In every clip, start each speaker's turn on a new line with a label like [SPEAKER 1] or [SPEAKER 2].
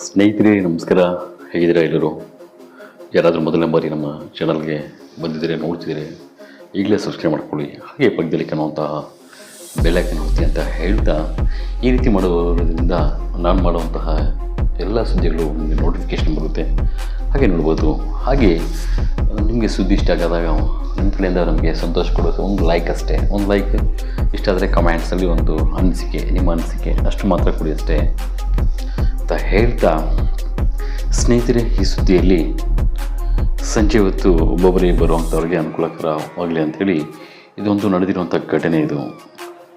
[SPEAKER 1] ಸ್ನೇಹಿತರೆ, ನಮಸ್ಕಾರ. ಹೇಗಿದ್ದೀರಾ ಎಲ್ಲರೂ? ಯಾರಾದರೂ ಮೊದಲನೇ ಬಾರಿ ನಮ್ಮ ಚಾನಲ್ಗೆ ಬಂದಿದ್ದೀರಿ, ನೋಡ್ತಿದ್ದೀರಿ, ಈಗಲೇ ಸಬ್ಸ್ಕ್ರೈಬ್ ಮಾಡ್ಕೊಳ್ಳಿ. ಹಾಗೆ ಪಕ್ಕದಲ್ಲಿ ಕಾಣುವಂತಹ ಬೆಲೆ ಒತ್ತಿ ಅಂತ ಹೇಳ್ತಾ, ಈ ರೀತಿ ಮಾಡೋದ್ರಿಂದ ನಾನು ಮಾಡುವಂತಹ ಎಲ್ಲ ಸುದ್ದಿಗಳು ನಿಮಗೆ ನೋಟಿಫಿಕೇಶನ್ ಬರುತ್ತೆ. ಹಾಗೆ ನೋಡ್ಬೋದು. ಹಾಗೆ, ನಿಮಗೆ ಸುದ್ದಿ ಇಷ್ಟ ಆಗಾದಾಗ ನಿಮ್ಮ ಕಡೆಯಿಂದ ನಮಗೆ ಸಂತೋಷ ಕೊಡೋದು ಒಂದು ಲೈಕ್ ಅಷ್ಟೇ. ಒಂದು ಲೈಕ್ ಇಷ್ಟ ಆದರೆ ಕಮೆಂಟ್ಸಲ್ಲಿ ಒಂದು ಅನಿಸಿಕೆ, ನಿಮ್ಮ ಅನಿಸಿಕೆ ಅಷ್ಟು ಮಾತ್ರ ಕೊಡಿ ಅಷ್ಟೇ. ಅಂತ ಹೇಳ್ತಾ ಸ್ನೇಹಿತರೆ, ಈ ಸುದ್ದಿಯಲ್ಲಿ ಸಂಜೆ ಹೊತ್ತು ಒಬ್ಬೊಬ್ಬರೇ ಬರುವಂಥವ್ರಿಗೆ ಅನುಕೂಲಕರವಾಗಲಿ ಅಂಥೇಳಿ ಇದೊಂದು ನಡೆದಿರುವಂಥ ಘಟನೆ ಇದು.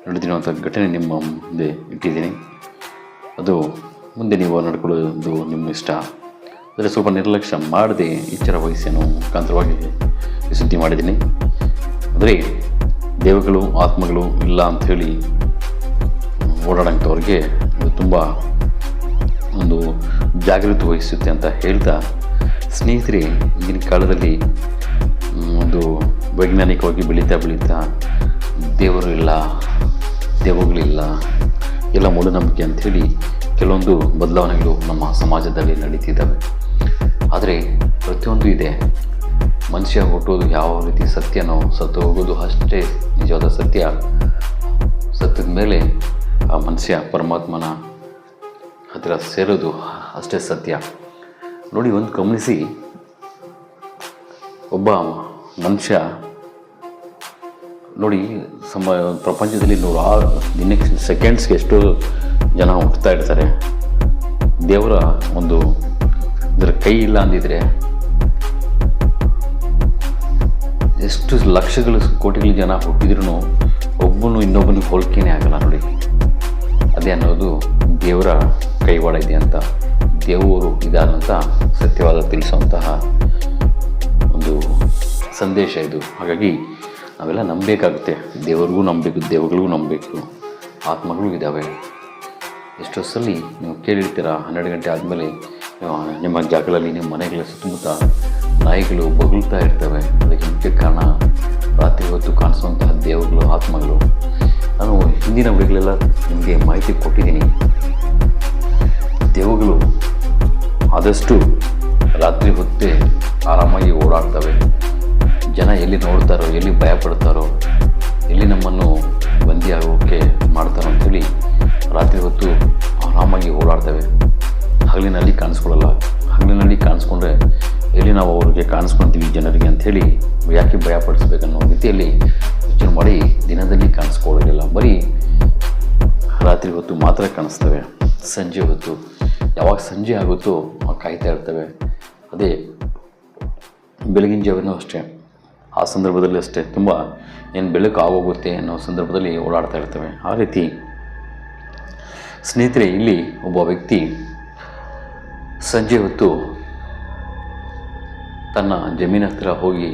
[SPEAKER 1] ನಡೆದಿರುವಂಥ ಘಟನೆ ನಿಮ್ಮ ಮುಂದೆ ಇಟ್ಟಿದ್ದೀನಿ. ಅದು ಮುಂದೆ ನೀವು ನಡ್ಕೊಳ್ಳೋದು ನಿಮ್ಮ ಇಷ್ಟ. ಆದರೆ ಸ್ವಲ್ಪ ನಿರ್ಲಕ್ಷ್ಯ ಮಾಡದೆ ಎಚ್ಚರ ವಹಿಸಿ ಅನ್ನೋ ಮುಖಾಂತರವಾಗಿ ಸುದ್ದಿ ಮಾಡಿದ್ದೀನಿ. ಅಂದರೆ ದೇವಗಳು, ಆತ್ಮಗಳು ಇಲ್ಲ ಅಂಥೇಳಿ ಓಡಾಡೋಂಥವ್ರಿಗೆ ತುಂಬ ಜಾಗೃತಿ ವಹಿಸುತ್ತೆ ಅಂತ ಹೇಳ್ತಾ ಸ್ನೇಹಿತರೆ, ಈಗಿನ ಕಾಲದಲ್ಲಿ ಒಂದು ವೈಜ್ಞಾನಿಕವಾಗಿ ಬೆಳೀತಾ ಬೆಳೀತಾ ದೇವರು ಇಲ್ಲ ದೇವಗಳಿಲ್ಲ ಎಲ್ಲ ಮೂಢನಂಬಿಕೆ ಅಂಥೇಳಿ ಕೆಲವೊಂದು ಬದಲಾವಣೆಗಳು ನಮ್ಮ ಸಮಾಜದಲ್ಲಿ ನಡೀತಿದ್ದಾವೆ. ಆದರೆ ಪ್ರತಿಯೊಂದು ಇದೆ. ಮನುಷ್ಯ ಹುಟ್ಟೋದು ಯಾವ ರೀತಿ ಸತ್ಯನೋ ಸತ್ತು ಹೋಗೋದು ಅಷ್ಟೇ ನಿಜವಾದ ಸತ್ಯ. ಸತ್ತದ ಮೇಲೆ ಆ ಮನುಷ್ಯ ಪರಮಾತ್ಮನ ಹತ್ತಿರ ಸೇರೋದು ಅಷ್ಟೇ ಸತ್ಯ. ನೋಡಿ, ಒಂದು ಗಮನಿಸಿ. ಒಬ್ಬ ಮನುಷ್ಯ, ನೋಡಿ, ಸಮ, ಪ್ರಪಂಚದಲ್ಲಿ ನೂರಾರು, ದಿನಕ್ಕೆ ಸೆಕೆಂಡ್ಸ್ಗೆ ಎಷ್ಟು ಜನ ಹುಟ್ಟುತ್ತಾ ಇರ್ತಾರೆ. ದೇವರ ಒಂದು ಇದರ ಕೈ ಇಲ್ಲ ಅಂದಿದ್ರೆ, ಎಷ್ಟು ಲಕ್ಷಗಳು, ಕೋಟಿಗಳ ಜನ ಹುಟ್ಟಿದ್ರು ಒಬ್ಬನು ಇನ್ನೊಬ್ಬನಿಗೆ ಹೋಲಿಕೆನೇ ಆಗಲ್ಲ ನೋಡಿ. ಅದೇ ಅನ್ನೋದು ದೇವರ ಕೈವಾಡ ಇದೆ ಅಂತ. ದೇವರು ಇದಾದಂಥ ಸತ್ಯವಾದ ತಿಳಿಸುವಂತಹ ಒಂದು ಸಂದೇಶ ಇದು. ಹಾಗಾಗಿ ನಾವೆಲ್ಲ ನಂಬಬೇಕಾಗುತ್ತೆ ದೇವರಿಗೂ ನಂಬಬೇಕು ದೇವಗಳಿಗೂ ನಂಬಬೇಕು ಆತ್ಮಗಳು ಇದ್ದಾವೆ ಎಷ್ಟೋ ಸಲ ನೀವು ಕೇಳಿರ್ತೀರ, ಹನ್ನೆರಡು ಗಂಟೆ ಆದಮೇಲೆ ನಿಮ್ಮ ಜಾಗಗಳಲ್ಲಿ ನಿಮ್ಮ ಮನೆಗಳ ಸುತ್ತಮುತ್ತ ನಾಯಿಗಳು ಬಗುಳ್ತಾ ಇರ್ತವೆ. ಅದಕ್ಕೆ ಮುಖ್ಯ ಕಾರಣ ರಾತ್ರಿ ಹೊತ್ತು ಕಾಣಿಸುವಂತಹ ದೇವಗಳು ಆತ್ಮಗಳು. ನಾನು ಹಿಂದಿನ ವಿಡಿಯೋಗಳೆಲ್ಲ ನಿಮಗೆ ಮಾಹಿತಿ ಕೊಟ್ಟಿದ್ದೀನಿ. ದೇವಗಳು ಆದಷ್ಟು ರಾತ್ರಿ ಹೊತ್ತೇ ಆರಾಮಾಗಿ ಓಡಾಡ್ತವೆ. ಜನ ಎಲ್ಲಿ ನೋಡ್ತಾರೋ, ಎಲ್ಲಿ ಭಯಪಡ್ತಾರೋ, ಎಲ್ಲಿ ನಮ್ಮನ್ನು ಬಂದಿ ಆಗೋಕ್ಕೆ ಮಾಡ್ತಾರೋ ಅಂಥೇಳಿ ರಾತ್ರಿ ಹೊತ್ತು ಆರಾಮಾಗಿ ಓಡಾಡ್ತವೆ. ಹಗಲಿನಲ್ಲಿ ಕಾಣಿಸ್ಕೊಳ್ಳಲ್ಲ. ಹಗಲಿನಲ್ಲಿ ಕಾಣಿಸ್ಕೊಂಡ್ರೆ ಎಲ್ಲಿ ನಾವು ಅವ್ರಿಗೆ ಕಾಣಿಸ್ಕೊಳ್ತೀವಿ ಜನರಿಗೆ ಅಂಥೇಳಿ ಯಾಕೆ ಭಯ ಪಡಿಸ್ಬೇಕನ್ನೋ ರೀತಿಯಲ್ಲಿ ಯೋಚನೆ ಮಾಡಿ ದಿನದಲ್ಲಿ ಕಾಣಿಸ್ಕೊಳ್ಳೋದಿಲ್ಲ. ಬರೀ ರಾತ್ರಿ ಹೊತ್ತು ಮಾತ್ರ ಕಾಣಿಸ್ತವೆ. ಸಂಜೆ ಹೊತ್ತು. ಯಾವಾಗ ಸಂಜೆ ಆಗುತ್ತೋ ಕಾಯ್ತಾ ಇರ್ತವೆ. ಅದೇ ಬೆಳಗಿನ ಜಾವನೂ ಅಷ್ಟೇ. ಆ ಸಂದರ್ಭದಲ್ಲಿ ಅಷ್ಟೇ. ತುಂಬ ಏನು ಬೆಳಕು ಆಗೋಗುತ್ತೆ ಅನ್ನೋ ಸಂದರ್ಭದಲ್ಲಿ ಓಡಾಡ್ತಾ ಇರ್ತವೆ. ಆ ರೀತಿ ಸ್ನೇಹಿತರೆ, ಇಲ್ಲಿ ಒಬ್ಬ ವ್ಯಕ್ತಿ ಸಂಜೆ ಹೊತ್ತು ತನ್ನ ಜಮೀನ ಹತ್ತಿರ ಹೋಗಿ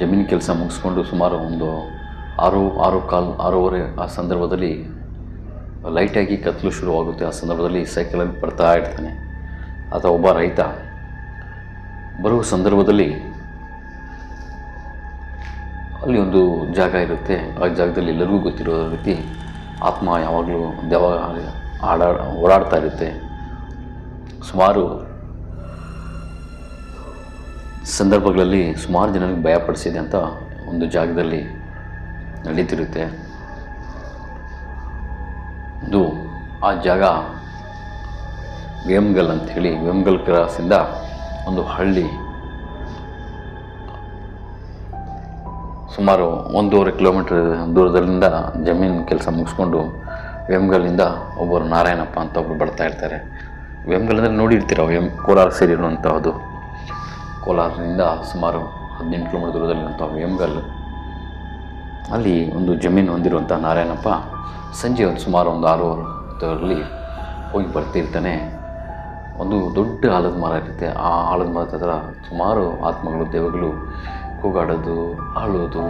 [SPEAKER 1] ಜಮೀನು ಕೆಲಸ ಮುಗಿಸ್ಕೊಂಡು ಸುಮಾರು ಒಂದು ಆರು ಆರು ಕಾಲು, ಆರೂವರೆ ಆ ಸಂದರ್ಭದಲ್ಲಿ ಲೈಟಾಗಿ ಕತ್ತಲು ಶುರುವಾಗುತ್ತೆ. ಆ ಸಂದರ್ಭದಲ್ಲಿ ಸೈಕಲಲ್ಲಿ ಬರ್ತಾ ಇರ್ತಾನೆ. ಆತ ಒಬ್ಬ ರೈತ. ಬರುವ ಸಂದರ್ಭದಲ್ಲಿ ಅಲ್ಲಿ ಒಂದು ಜಾಗ ಇರುತ್ತೆ. ಆ ಜಾಗದಲ್ಲಿ ಎಲ್ಲರಿಗೂ ಗೊತ್ತಿರೋ ರೀತಿ ಆತ್ಮ ಯಾವಾಗಲೂ ದೇವ ಆಡಾ ಓಡಾಡ್ತಾ ಇರುತ್ತೆ. ಸುಮಾರು ಸಂದರ್ಭಗಳಲ್ಲಿ ಸುಮಾರು ಜನರಿಗೆ ಭಯಪಡಿಸಿದೆ ಅಂತ ಒಂದು ಜಾಗದಲ್ಲಿ ನಡೀತಿರುತ್ತೆ. ಇದು ಆ ಜಾಗ ವೇಮ್ಗಲ್ ಅಂಥೇಳಿ, ವೇಮ್ಗಲ್ ಕ್ರಾಸಿಂದ ಒಂದು ಹಳ್ಳಿ. ಸುಮಾರು ಒಂದೂವರೆ ಕಿಲೋಮೀಟರ್ ದೂರದಲ್ಲಿಂದ ಜಮೀನು ಕೆಲಸ ಮುಗಿಸ್ಕೊಂಡು ವೇಮ್ಗಲ್ಲಿಂದ ಒಬ್ಬರು ನಾರಾಯಣಪ್ಪ ಅಂತ ಒಬ್ಬರು ಬರ್ತಾ ಇರ್ತಾರೆ. ವೇಮ್ಗಲ್ ಅಂದರೆ ನೋಡಿರ್ತೀರ, ವೇಮ್ ಕೋಲಾರ ಸೇರಿರುವಂಥದ್ದು ಕೋಲಾರದಿಂದ ಸುಮಾರು ಹದಿನೆಂಟು ಕಿಲೋಮೀಟರ್ ದೂರದಲ್ಲಿರುವಂಥ ವೇಮ್ಗಲ್. ಅಲ್ಲಿ ಒಂದು ಜಮೀನು ಹೊಂದಿರುವಂಥ ನಾರಾಯಣಪ್ಪ ಸಂಜೆ ಒಂದು ಸುಮಾರು ಒಂದು ಆರೂವರೆಯಲ್ಲಿ ಹೋಗಿ ಬರ್ತಿರ್ತಾನೆ. ಒಂದು ದೊಡ್ಡ ಆಲದ ಮರ ಇರುತ್ತೆ. ಆ ಆಲದ ಮರದ ಹತ್ರ ಸುಮಾರು ಆತ್ಮಗಳು ದೇವಗಳು ಕೂಗಾಡೋದು, ಆಳೋದು,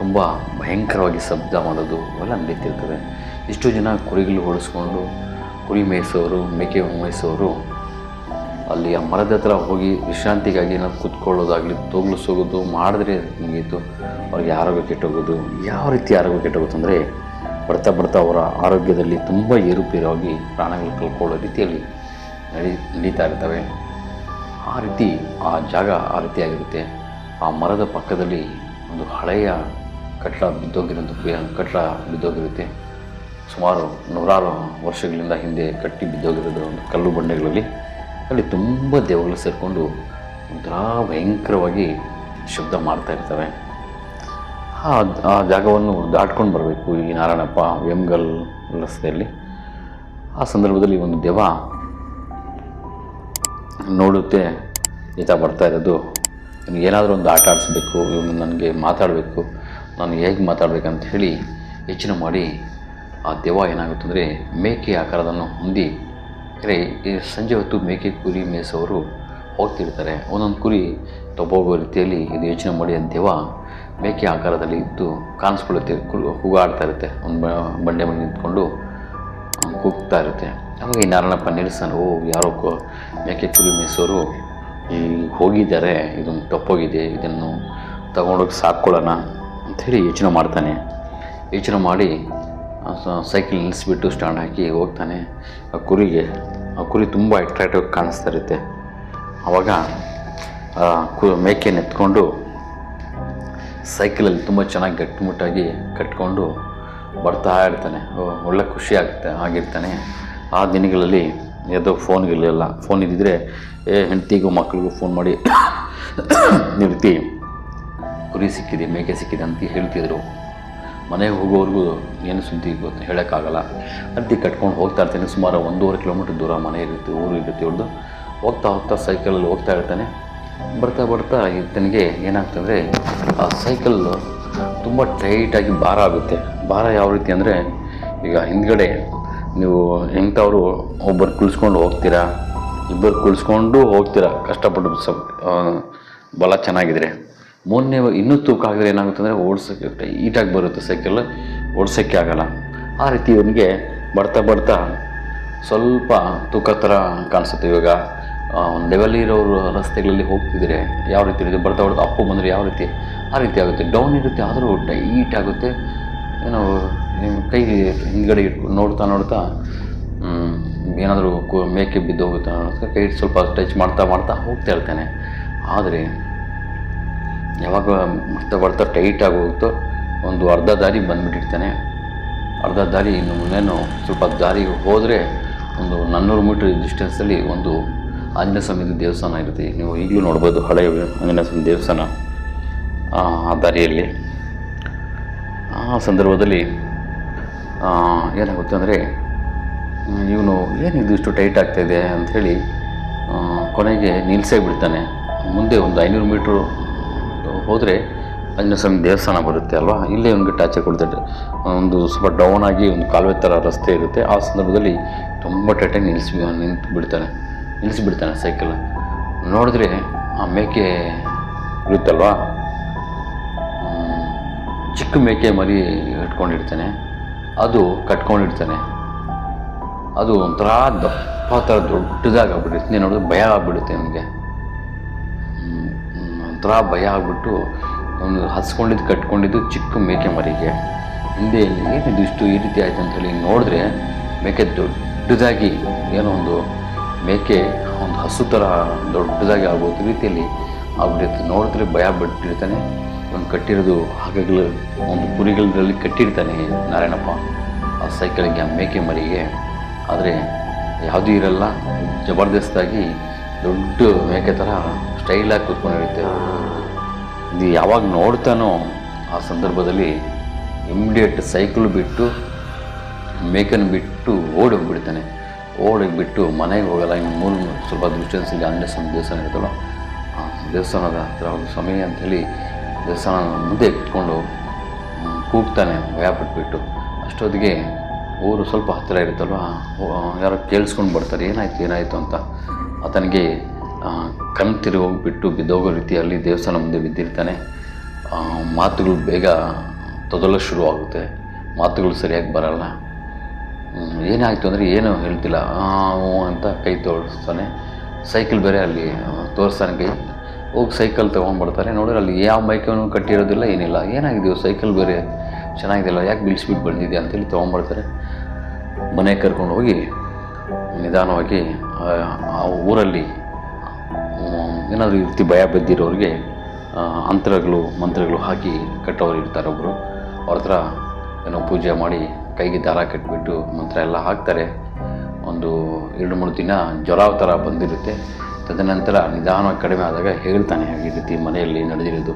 [SPEAKER 1] ತುಂಬ ಭಯಂಕರವಾಗಿ ಶಬ್ದ ಮಾಡೋದು ಅವೆಲ್ಲ ನಡೀತಿರ್ತದೆ. ಇಷ್ಟು ಜನ ಕುರಿಗಳು ಓಡಿಸ್ಕೊಂಡು ಕುರಿ ಮೇಯಿಸೋರು, ಮೇಕೆ ಮೇಯಿಸೋರು ಅಲ್ಲಿ ಆ ಮರದ ಹತ್ರ ಹೋಗಿ ವಿಶ್ರಾಂತಿಗಾಗಿ ನಾವು ಕೂತ್ಕೊಳ್ಳೋದಾಗಲಿ ತೊಗ್ಲಿಸೋಗೋದು ಮಾಡಿದ್ರೆ ಮುಗೀತು ಅವ್ರಿಗೆ ಆರೋಗ್ಯ ಕೆಟ್ಟೋಗೋದು, ಯಾವ ರೀತಿ ಆರೋಗ್ಯ ಕೆಟ್ಟೋಗುತ್ತೆ ಅಂದರೆ, ಬರ್ತಾ ಬರ್ತಾ ಅವರ ಆರೋಗ್ಯದಲ್ಲಿ ತುಂಬ ಏರುಪೇರಾಗಿ ಪ್ರಾಣಗಳು ಕಳ್ಕೊಳ್ಳೋ ರೀತಿಯಲ್ಲಿ ನಡಿ, ನಡೀತಾ ಇರ್ತವೆ. ಆ ರೀತಿ, ಆ ಜಾಗ ಆ ರೀತಿಯಾಗಿರುತ್ತೆ. ಆ ಮರದ ಪಕ್ಕದಲ್ಲಿ ಒಂದು ಹಳೆಯ ಕಟ್ಟಡ ಬಿದ್ದೋಗಿರೋದು ಕಟ್ಟಡ ಬಿದ್ದೋಗಿರುತ್ತೆ. ಸುಮಾರು ನೂರಾರು ವರ್ಷಗಳಿಂದ ಹಿಂದೆ ಕಟ್ಟಿ ಬಿದ್ದೋಗಿರೋದು ಒಂದು ಕಲ್ಲು ಬಂಡೆಗಳಲ್ಲಿ. ಅಲ್ಲಿ ತುಂಬ ದೇವರುಗಳು ಸೇರಿಕೊಂಡು ಒಂಥರ ಭಯಂಕರವಾಗಿ ಶಬ್ದ ಮಾಡ್ತಾ ಇರ್ತವೆ. ಆ ಆ ಜಾಗವನ್ನು ದಾಟ್ಕೊಂಡು ಬರಬೇಕು ಈ ನಾರಾಯಣಪ್ಪ, ವೆಮ್ಗಲ್ ರಸ್ತೆಯಲ್ಲಿ. ಆ ಸಂದರ್ಭದಲ್ಲಿ ಒಂದು ದೆವ್ವ ನೋಡುತ್ತೆ ಈತ ಬರ್ತಾ ಇರೋದು. ನನಗೆ ಏನಾದರೂ ಒಂದು ಆಟ ಆಡಿಸ್ಬೇಕು, ಇವನು ನನಗೆ ಮಾತಾಡಬೇಕು, ನಾನು ಹೇಗೆ ಮಾತಾಡಬೇಕಂತ ಹೇಳಿ ಯೋಚನೆ ಮಾಡಿ ಆ ದೆವ್ವ ಏನಾಗುತ್ತೆ ಅಂದರೆ ಮೇಕೆ ಆಕಾರದನ್ನು ಹೊಂದಿ ಅಂದರೆ ಈ ಸಂಜೆ ಹೊತ್ತು ಮೇಕೆ ಕುರಿ ಮೇಯಿಸೋರು ಹೋಗ್ತಿರ್ತಾರೆ ಒಂದೊಂದು ಕುರಿ ತಗೋಗೋ ರೀತಿಯಲ್ಲಿ ಇದು ಯೋಚನೆ ಮಾಡಿ ಆ ದೆವ್ವ ಮೇಕೆ ಆಕಾರದಲ್ಲಿ ಇದ್ದು ಕಾಣಿಸ್ಕೊಳ್ಳುತ್ತೆ ಕೂಗಾಡ್ತಾ ಇರುತ್ತೆ. ಒಂದು ಬಂಡೆ ಮೇಲೆ ನಿಂತ್ಕೊಂಡು ಕೂಗ್ತಾ ಇರುತ್ತೆ. ಅವಾಗ ಈ ನಾರಾಯಣಪ್ಪ ನಿಲ್ಲಿಸ್ತಾನೆ ಓ, ಯಾರೋ ಕೊ ಮೇಕೆ ಕುರಿ ಮೈಸೂರು, ಈ ಹೋಗಿದ್ದಾರೆ, ಇದೊಂದು ತಪ್ಪೋಗಿದೆ, ಇದನ್ನು ತಗೊಂಡೋಗಿ ಸಾಕ್ಕೊಳ್ಳೋಣ ಅಂಥೇಳಿ ಯೋಚನೆ ಮಾಡ್ತಾನೆ. ಯೋಚನೆ ಮಾಡಿ ಸೈಕಲ್ ನಿಲ್ಲಿಸ್ಬಿಟ್ಟು ಸ್ಟ್ಯಾಂಡ್ ಹಾಕಿ ಹೋಗ್ತಾನೆ. ಆ ಕುರಿಗೆ, ಆ ಕುರಿ ತುಂಬ ಅಟ್ರಾಕ್ಟಿವ್ ಕಾಣಿಸ್ತಾ ಇರುತ್ತೆ. ಆವಾಗ ಕು ಮೇಕೆನ ಎತ್ಕೊಂಡು ಸೈಕಲಲ್ಲಿ ತುಂಬ ಚೆನ್ನಾಗಿ ಗಟ್ಟಿಮುಟ್ಟಾಗಿ ಕಟ್ಕೊಂಡು ಬರ್ತಾ ಇರ್ತಾನೆ. ಒಳ್ಳೆ ಖುಷಿ ಆಗುತ್ತೆ, ಆಗಿರ್ತಾನೆ. ಆ ದಿನಗಳಲ್ಲಿ ಯಾವುದೋ ಇರಲಿಲ್ಲ ಫೋನ್ ಇದ್ದಿದ್ರೆ, ಏ, ಹೆಂಡತಿಗೂ ಮಕ್ಕಳಿಗೂ ಫೋನ್ ಮಾಡಿ. ನೀವು ರೀತಿ ಕುರಿ ಸಿಕ್ಕಿದೆ, ಮೇಕೆ ಸಿಕ್ಕಿದೆ ಅಂತ ಹೇಳ್ತಿದ್ರು. ಮನೆಗೆ ಹೋಗೋವರೆಗೂ ಏನು ಸುದ್ದಿ ಗೊತ್ತು ಹೇಳೋಕ್ಕಾಗಲ್ಲ. ಅರ್ತಿ ಕಟ್ಕೊಂಡು ಹೋಗ್ತಾ ಇರ್ತಾನೆ, ಸುಮಾರು ಒಂದೂವರೆ ಕಿಲೋಮೀಟ್ರ್ ದೂರ ಮನೆ ಇರುತ್ತೆ, ಊರು ಇರುತ್ತೆ ಹೊಡೆದು ಹೋಗ್ತಾ ಹೋಗ್ತಾ ಸೈಕಲಲ್ಲಿ ಹೋಗ್ತಾ ಇರ್ತಾನೆ. ಬರ್ತಾ ಬರ್ತಾ ಈತನಿಗೆ ಏನಾಗ್ತಂದರೆ, ಆ ಸೈಕಲ್ ತುಂಬ ಟೈಟಾಗಿ ಭಾರ ಆಗುತ್ತೆ. ಭಾರ ಯಾವ ರೀತಿ ಅಂದರೆ, ಈಗ ಹಿಂದ್ಗಡೆ ನೀವು ಹೆಂಗ್ತವ್ರು ಒಬ್ಬರು ಕುಳಿಸ್ಕೊಂಡು ಹೋಗ್ತೀರಾ, ಇಬ್ಬರು ಕುಳಿಸ್ಕೊಂಡು ಹೋಗ್ತೀರಾ, ಕಷ್ಟಪಟ್ಟು ಸ್ವಲ್ಪ ಬಲ ಚೆನ್ನಾಗಿದ್ರೆ. ಮೊನ್ನೆ ಇನ್ನೂ ತೂಕ ಆಗಿದ್ರೆ ಏನಾಗುತ್ತೆ ಅಂದರೆ ಓಡಿಸೋಕ್ಕೆ ಟೈಟಾಗಿ ಬರುತ್ತೆ ಸೈಕಲ್ ಓಡಿಸೋಕ್ಕೆ ಆಗಲ್ಲ. ಆ ರೀತಿ ಇವನಿಗೆ ಬರ್ತಾ ಬರ್ತಾ ಸ್ವಲ್ಪ ತೂಕ ಥರ ಕಾಣಿಸುತ್ತೆ. ಇವಾಗ ಒಂದು ಲೆವೆಲ್ ಇರೋರು ರಸ್ತೆಗಳಲ್ಲಿ ಹೋಗ್ತಿದ್ರೆ ಯಾವ ರೀತಿ ಇರುತ್ತೆ, ಬರ್ತಾ ಬರ್ತಾ ಅಪ್ಪು ಬಂದರೆ ಯಾವ ರೀತಿ, ಆ ರೀತಿ ಆಗುತ್ತೆ. ಡೌನ್ ಇರುತ್ತೆ, ಆದರೂ ಟೈಟ್ ಆಗುತ್ತೆ, ಏನೋ ನಿಮ್ ಕೈ ಹಿಂದ್ಗಡೆ ಇಟ್ಕೊಂಡು ನೋಡ್ತಾ ನೋಡ್ತಾ ಏನಾದರೂ ಮೇಕೆ ಬಿದ್ದು ಹೋಗುತ್ತಾ ಕೈ ಸ್ವಲ್ಪ ಟಚ್ ಮಾಡ್ತಾ ಮಾಡ್ತಾ ಹೋಗ್ತಾ ಇರ್ತೇನೆ. ಆದರೆ, ಯಾವಾಗ ಬರ್ತಾ ಬರ್ತಾ ಆಗಿ ಹೋಗುತ್ತೋ, ಒಂದು ಅರ್ಧ ದಾರಿ ಬಂದುಬಿಟ್ಟಿರ್ತಾನೆ. ಅರ್ಧ ದಾರಿ ಇನ್ನು ಮುಂದೇನು ಸ್ವಲ್ಪ ದಾರಿಗೆ ಹೋದರೆ ಒಂದು ನಾನ್ನೂರು ಮೀಟ್ರ್ ಡಿಸ್ಟೆನ್ಸಲ್ಲಿ ಒಂದು ಆಂಜನೇಯ ಸ್ವಾಮಿದು ದೇವಸ್ಥಾನ ಇರುತ್ತೆ. ನೀವು ಈಗಲೂ ನೋಡ್ಬೋದು ಹಳೆಯ ಆಂಜನೇಯ ಸ್ವಾಮಿ ದೇವಸ್ಥಾನ ಆ ದಾರಿಯಲ್ಲಿ. ಆ ಸಂದರ್ಭದಲ್ಲಿ ಏನಾಗುತ್ತೆ ಅಂದರೆ ಇವನು ಏನಿದು ಇಷ್ಟು ಟೈಟ್ ಆಗ್ತಾಯಿದೆ ಅಂಥೇಳಿ ಕೊನೆಗೆ ನಿಲ್ಲಿಸೇ ಬಿಡ್ತಾನೆ. ಮುಂದೆ ಒಂದು ಐನೂರು ಮೀಟ್ರು ಹೋದರೆ ಆಂಜನೇಯ ಸ್ವಾಮಿ ದೇವಸ್ಥಾನ ಬರುತ್ತೆ ಅಲ್ವಾ? ಇಲ್ಲೇ ಅವನಿಗೆ ಟಾಚೆ ಕೊಡ್ತಾರೆ ಒಂದು ಸ್ವಲ್ಪ ಡೌನ್ ಆಗಿ ಒಂದು ಕಾಲುವೆ ಥರ ರಸ್ತೆ ಇರುತ್ತೆ. ಆ ಸಂದರ್ಭದಲ್ಲಿ ತುಂಬ ಟೈಟಾಗಿ ನಿಲ್ಲಿಸಿ ನಿಂತು ಬಿಡ್ತಾನೆ. ನಿಲ್ಲಿಸಿಬಿಡ್ತಾನೆ ಸೈಕಲ್ ನೋಡಿದ್ರೆ ಆ ಮೇಕೆ ಇರುತ್ತಲ್ವಾ? ಚಿಕ್ಕ ಮೇಕೆ ಮರಿ ಇಟ್ಕೊಂಡಿರ್ತಾನೆ. ಅದು ಕಟ್ಕೊಂಡಿರ್ತಾನೆ ಅದು ಒಂಥರ ದಪ್ಪ ಥರ ದೊಡ್ಡದಾಗಿ ಆಗ್ಬಿಟ್ಟಿರ್ತೀನಿ ನೋಡಿದ್ರೆ ಭಯ ಆಗ್ಬಿಡುತ್ತೆ ನನಗೆ ಒಂಥರ ಭಯ ಆಗ್ಬಿಟ್ಟು ಅವನು ಹಸ್ಕೊಂಡಿದ್ದು ಕಟ್ಕೊಂಡಿದ್ದು ಚಿಕ್ಕ ಮೇಕೆ ಮರಿಗೆ. ಹಿಂದೆ ಏನಿದು ಇಷ್ಟು ಈ ರೀತಿ ಆಯಿತು ಹೇಳಿ ನೋಡಿದ್ರೆ ಮೇಕೆ ದೊಡ್ಡದಾಗಿ ಏನೋ ಒಂದು ಮೇಕೆ ಒಂದು ಹಸು ಥರ ದೊಡ್ಡದಾಗಿ ಆಗೋದು ರೀತಿಯಲ್ಲಿ ಆಗ್ಬಿಟ್ಟಿರುತ್ತೆ. ನೋಡಿದ್ರೆ ಭಯ ಬಿಟ್ಟಿರ್ತಾನೆ ಇವನು ಕಟ್ಟಿರೋದು ಹಾಗಾಗಲು ಒಂದು ಕುರಿಗಳಲ್ಲಿ ಕಟ್ಟಿರ್ತಾನೆ ನಾರಾಯಣಪ್ಪ. ಆ ಸೈಕಲಿಗೆ ಆ ಮೇಕೆ ಮರಿಗೆ ಆದರೆ ಯಾವುದೂ ಇರಲ್ಲ, ಜಬರ್ದಸ್ತಾಗಿ ದೊಡ್ಡ ಮೇಕೆ ಥರ ಸ್ಟೈಲಾಗಿ ಕೂತ್ಕೊಂಡಿರುತ್ತೆ. ಇದು ಯಾವಾಗ ನೋಡ್ತಾನೋ ಆ ಸಂದರ್ಭದಲ್ಲಿ ಇಮ್ಮಿಡಿಯೇಟ್ ಸೈಕಲ್ ಬಿಟ್ಟು ಮೇಕನ್ನು ಬಿಟ್ಟು ಓಡಿ ಹೋಗ್ಬಿಡ್ತಾನೆ ಓಡೋಗ್ಬಿಟ್ಟು ಮನೆಗೆ ಹೋಗಲ್ಲ, ಇನ್ನು ಮೂರು ಸ್ವಲ್ಪ ಡಿಸ್ಟೆನ್ಸಲ್ಲಿ ಆಂಜನೇಯ ಸ್ವಾಮಿ ದೇವಸ್ಥಾನ ಇರುತ್ತಲ್ಲ, ಆ ದೇವಸ್ಥಾನದ ಹತ್ರ ಒಂದು ಸಮಯ ಅಂಥೇಳಿ ದೇವಸ್ಥಾನ ಮುಂದೆ ಇಟ್ಕೊಂಡು ಕೂಗ್ತಾನೆ, ಭಯಪಟ್ಬಿಟ್ಟು. ಅಷ್ಟೊತ್ತಿಗೆ ಊರು ಸ್ವಲ್ಪ ಹತ್ತಿರ ಇರುತ್ತಲ್ವ? ಯಾರೋ ಕೇಳಿಸ್ಕೊಂಡು ಬರ್ತಾರೆ, ಏನಾಯಿತು ಏನಾಯಿತು ಅಂತ. ಆತನಿಗೆ ಕಣ್ ತಿರುಗಿ ಹೋಗ್ಬಿಟ್ಟು ಬಿದ್ದೋಗೋ ರೀತಿಯಲ್ಲಿ ದೇವಸ್ಥಾನ ಮುಂದೆ ಬಿದ್ದಿರ್ತಾನೆ. ಮಾತುಗಳು ಬೇಗ ತೊದಲಕ್ಕೆ ಶುರುವಾಗುತ್ತೆ ಮಾತುಗಳು ಸರಿಯಾಗಿ ಬರಲ್ಲ. ಏನಾಯಿತು ಅಂದರೆ ಏನು ಹೇಳ್ತಿಲ್ಲ. ಅಂತ ಕೈ ತೋರಿಸ್ತಾನೆ ಸೈಕಲ್ ಬೇರೆ ಅಲ್ಲಿ ತೋರಿಸ್ತಾನೆ ಕೈ. ಹೋಗಿ ಸೈಕಲ್ ತೊಗೊಂಡ್ಬರ್ತಾರೆ ನೋಡಿದ್ರೆ ಅಲ್ಲಿ ಯಾವ ಮೈಕನ್ನು ಕಟ್ಟಿರೋದಿಲ್ಲ, ಏನಿಲ್ಲ. ಏನಾಗಿದೆಯೋ ಸೈಕಲ್ ಬೇರೆ ಚೆನ್ನಾಗಿದೆಯಲ್ಲ, ಯಾಕೆ ಬಿಳಿಸ್ಬಿಟ್ಟು ಬಂದಿದೆ ಅಂತೇಳಿ ತೊಗೊಂಬರ್ತಾರೆ ಮನೆಗೆ ಕರ್ಕೊಂಡು ಹೋಗಿ ನಿಧಾನವಾಗಿ, ಆ- ಊರಲ್ಲಿ ಏನಾದರೂ ರೀತಿ ಭಯ ಬಿದ್ದಿರೋರಿಗೆ ಅಂತರಗಳು, ಮಂತ್ರಗಳು ಹಾಕಿ ಕಟ್ಟೋರು ಇರ್ತಾರೆ ಒಬ್ಬರು ಅವ್ರ ಹತ್ರ ಏನೋ ಪೂಜೆ ಮಾಡಿ ಕೈಗೆ ದಾರ ಕಟ್ಟಿಬಿಟ್ಟು ಮಂತ್ರ ಎಲ್ಲ ಹಾಕ್ತಾರೆ. ಒಂದು ಎರಡು ಮೂರು ದಿನ ಜ್ವರ ಥರ ಬಂದಿರುತ್ತೆ. ತದನಂತರ ನಿಧಾನವಾಗಿ ಕಡಿಮೆ ಆದಾಗ ಹೇಳ್ತಾನೆ, ಈ ರೀತಿ ಮನೆಯಲ್ಲಿ ನಡೆದಿರೋದು.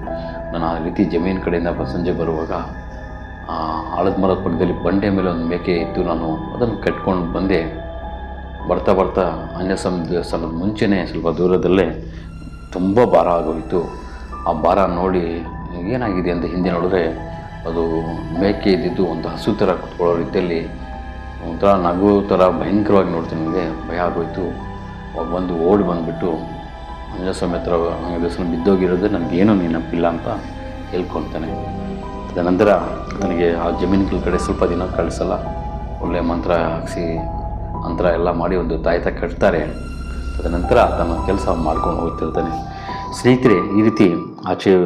[SPEAKER 1] ನಾನು ಆ ರೀತಿ ಜಮೀನು ಕಡೆಯಿಂದ ಸಂಜೆ ಬರುವಾಗ ಆಳದ ಮರದ ಪಕ್ಕದಲ್ಲಿ ಬಂಡೆ ಮೇಲೆ ಒಂದು ಮೇಕೆ ಇತ್ತು. ನಾನು ಅದನ್ನು ಕಟ್ಕೊಂಡು ಬಂದೆ. ಬರ್ತಾ ಬರ್ತಾ ಅನ್ಯ ಸಮ ದೇವಸ್ಥಾನದ ಮುಂಚೆನೇ ಸ್ವಲ್ಪ ದೂರದಲ್ಲೇ ತುಂಬ ಭಾರ ಆಗೋಯಿತು. ಆ ಭಾರ ನೋಡಿ ಏನಾಗಿದೆ ಅಂತ ಹಿಂದೆ ನೋಡಿದ್ರೆ ಅದು ಮೇಕೆ ಇದ್ದಿದ್ದು ಒಂದು ಹಸು ಥರ ಕುತ್ಕೊಳ್ಳೋ ರೀತಿಯಲ್ಲಿ ಒಂಥರ ನಗು ಥರ ಭಯಂಕರವಾಗಿ ನೋಡ್ತೀನಿ ನನಗೆ. ಭಯ ಆಗೋಯಿತು. ಬಂದು ಓಡಿ ಬಂದುಬಿಟ್ಟು ಆಂಜನೇಯ ಸ್ವಾಮಿ ಹತ್ರ ಬಿದ್ದೋಗಿರೋದೇ ನನಗೇನು ನೆನಪಿಲ್ಲ ಅಂತ ಹೇಳ್ಕೊತಾನೆ ತದನಂತರ ನನಗೆ ಆ ಜಮೀನುಗಳ ಕಡೆ ಸ್ವಲ್ಪ ದಿನ ಕಳಿಸಲ್ಲ. ಒಳ್ಳೆ ಮಂತ್ರ ಹಾಕಿಸಿ, ಮಂತ್ರ ಎಲ್ಲ ಮಾಡಿ ಒಂದು ತಾಯ್ತ ಕಟ್ತಾರೆ. ತದನಂತರ ತನ್ನ ಕೆಲಸ ಮಾಡ್ಕೊಂಡು ಹೋಗ್ತಿರ್ತಾನೆ. ಸ್ನೇಹಿತರೆ, ಈ ರೀತಿ ಆಚೆ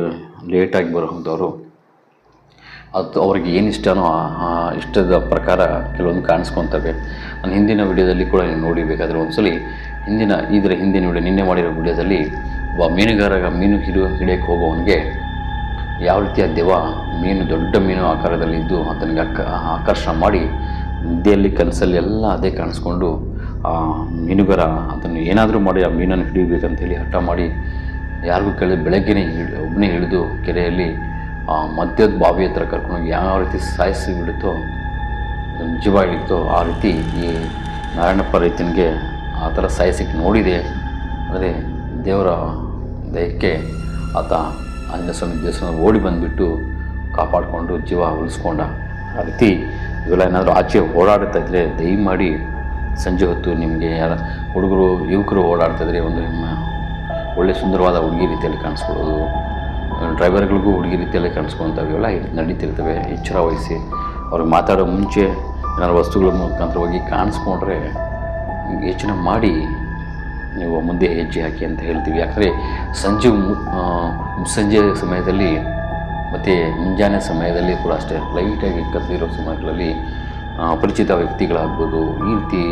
[SPEAKER 1] ಲೇಟಾಗಿ ಬರೋದವರು ಅದು ಅವ್ರಿಗೆ ಏನು ಇಷ್ಟನೋ ಆ- ಇಷ್ಟದ ಪ್ರಕಾರ ಕೆಲವೊಂದು ಕಾಣಿಸ್ಕೊತವೆ. ನಾನು ಹಿಂದಿನ ವಿಡಿಯೋದಲ್ಲಿ ಕೂಡ ನೀವು ಒಂದು ಬೇಕಾದರೆ ಒಂದ್ಸಲಿ ಹಿಂದಿನ ಇದರ ಹಿಂದಿನ ನೋಡಿ ನಿನ್ನೆ ಮಾಡಿರೋ ವಿಡಿಯೋದಲ್ಲಿ ಒಬ್ಬ ಮೀನುಗಾರ ಮೀನು ಹಿಡಿಯೋ ಹಿಡಿಯೋಕ್ಕೆ ಹೋಗೋವನಿಗೆ ಯಾವ ರೀತಿಯ ದೆವ್ವ, ಮೀನು, ದೊಡ್ಡ ಮೀನು ಆಕಾರದಲ್ಲಿ ಇದ್ದು ಆತನಿಗೆ ಅಕ್ಕ ಆಕರ್ಷಣ ಮಾಡಿ ನಿದ್ದೆಯಲ್ಲಿ, ಕನಸಲ್ಲಿ ಎಲ್ಲ ಅದೇ ಕಾಣಿಸ್ಕೊಂಡು ಆ ಮೀನುಗಾರ ಅದನ್ನು ಏನಾದರೂ ಮಾಡಿ ಆ ಮೀನನ್ನು ಹಿಡಿಬೇಕಂತೇಳಿ ಹಠ ಮಾಡಿ ಯಾರಿಗೂ ಕೇಳಿ ಬೆಳಗ್ಗೆನೇ ಹಿಡಿ, ಒಬ್ಬನೇ ಹಿಡಿದು ಕೆರೆಯಲ್ಲಿ ಆ ಮಧ್ಯದ ಬಾವಿ ಹತ್ರ ಕರ್ಕೊಂಡೋಗಿ ಯಾವ ರೀತಿ ಸಾಯಿಸಿ ಬಿಡುತ್ತೋ ನಿಜವಾಗಿತ್ತೋ ಆ ರೀತಿ ಈ ನಾರಾಯಣಪ್ಪ ರೈತನಿಗೆ ಆ ಥರ ಸಾಯಿಸಿಕ್ ನೋಡಿದೆ. ಆದರೆ ದೇವರ ದಯಕ್ಕೆ ಆತ ಆಂಜನೇಯ ಸ್ವಾಮಿ ದೇವಸ್ಥಾನ ಓಡಿ ಬಂದುಬಿಟ್ಟು ಕಾಪಾಡಿಕೊಂಡು ಜೀವ ಉಳಿಸ್ಕೊಂಡ ಆ ರೀತಿ ಇವೆಲ್ಲ ಏನಾದರೂ ಆಚೆ ಓಡಾಡ್ತಾ ಇದ್ದರೆ ದಯಮಾಡಿ ಸಂಜೆ ಹೊತ್ತು ನಿಮಗೆ ಯಾರ ಹುಡುಗರು, ಯುವಕರು ಓಡಾಡ್ತಿದ್ರೆ ಒಂದು ನಿಮ್ಮ ಒಳ್ಳೆ ಸುಂದರವಾದ ಹುಡುಗಿ ರೀತಿಯಲ್ಲಿ ಕಾಣಿಸ್ಕೊಳ್ಳೋದು, ಡ್ರೈವರ್ಗಳಿಗೂ ಹುಡುಗಿ ರೀತಿಯಲ್ಲಿ ಕಾಣಿಸ್ಕೊಳ್ತಾವೆ ಇವೆಲ್ಲ ನಡೀತಿರ್ತವೆ. ಎಚ್ಚರ ವಹಿಸಿ ಅವ್ರಿಗೆ ಮಾತಾಡೋ ಮುಂಚೆ ಏನಾದ್ರು ವಸ್ತುಗಳ ಮುಖಾಂತರವಾಗಿ ಕಾಣಿಸ್ಕೊಂಡ್ರೆ ಯೋಚನೆ ಮಾಡಿ ನೀವು ಮುಂದೆ ಹೆಜ್ಜೆ ಹಾಕಿ ಅಂತ ಹೇಳ್ತೀವಿ. ಯಾಕಂದರೆ ಸಂಜೆ ಮುಸ್ಸಂಜೆ ಸಮಯದಲ್ಲಿ ಮತ್ತು ಮುಂಜಾನೆ ಸಮಯದಲ್ಲಿ ಕೂಡ ಅಷ್ಟೇ ಲೈಟಾಗಿ ಕತ್ತಲಿರೋ ಸಮಯಗಳಲ್ಲಿ ಅಪರಿಚಿತ ವ್ಯಕ್ತಿಗಳಾಗ್ಬೋದು, ಈ ರೀತಿ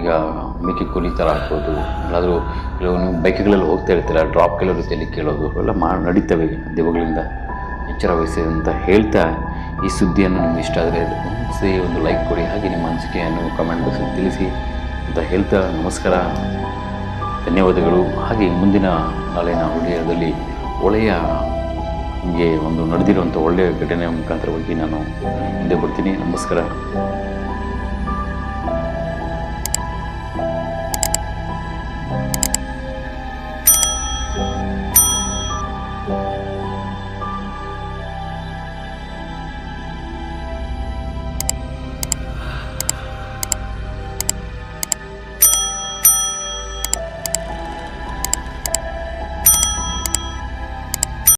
[SPEAKER 1] ಈಗ ಮೇಕೆ ಕೂಲಿ ಥರ ಆಗ್ಬೋದು, ಎಲ್ಲಾದರೂ ಕೆಲವು ನೀವು ಬೈಕ್ಗಳಲ್ಲಿ ಹೋಗ್ತಾ ಇರ್ತೀರ ಡ್ರಾಪ್ ಕೆಲವು ರೀತಿಯಲ್ಲಿ ಕೇಳೋದು, ಎಲ್ಲ ಮಾ ನಡೀತವೆ ದೆವ್ವಗಳಿಂದ ಎಚ್ಚರ ವಹಿಸಿ ಅಂತ ಹೇಳ್ತಾ ಈ ಸುದ್ದಿಯನ್ನು ನಿಮ್ಗೆ ಇಷ್ಟ ಆದರೆ ಒಂದು ಲೈಕ್ ಕೊಡಿ. ಹಾಗೆ ನಿಮ್ಮ ಅನಿಸಿಕೆಯನ್ನು ಕಮೆಂಟ್ ಬಾಕ್ಸಲ್ಲಿ ತಿಳಿಸಿ. ಅಂತ ಹೇಳ್ತಾ ನಮಸ್ಕಾರ. ಧನ್ಯವಾದಗಳು. ಹಾಗೆ ಮುಂದಿನ ನಾಳಿನ ವಿಡಿಯೋದಲ್ಲಿ ಒಳ್ಳೆಯ ನಿಮಗೆ ಒಂದು ನಡೆದಿರುವಂಥ ಒಳ್ಳೆಯ ಘಟನೆಯ ಮುಖಾಂತರವಾಗಿ ನಾನು ಮುಂದೆ ಬರ್ತೀನಿ. ನಮಸ್ಕಾರ.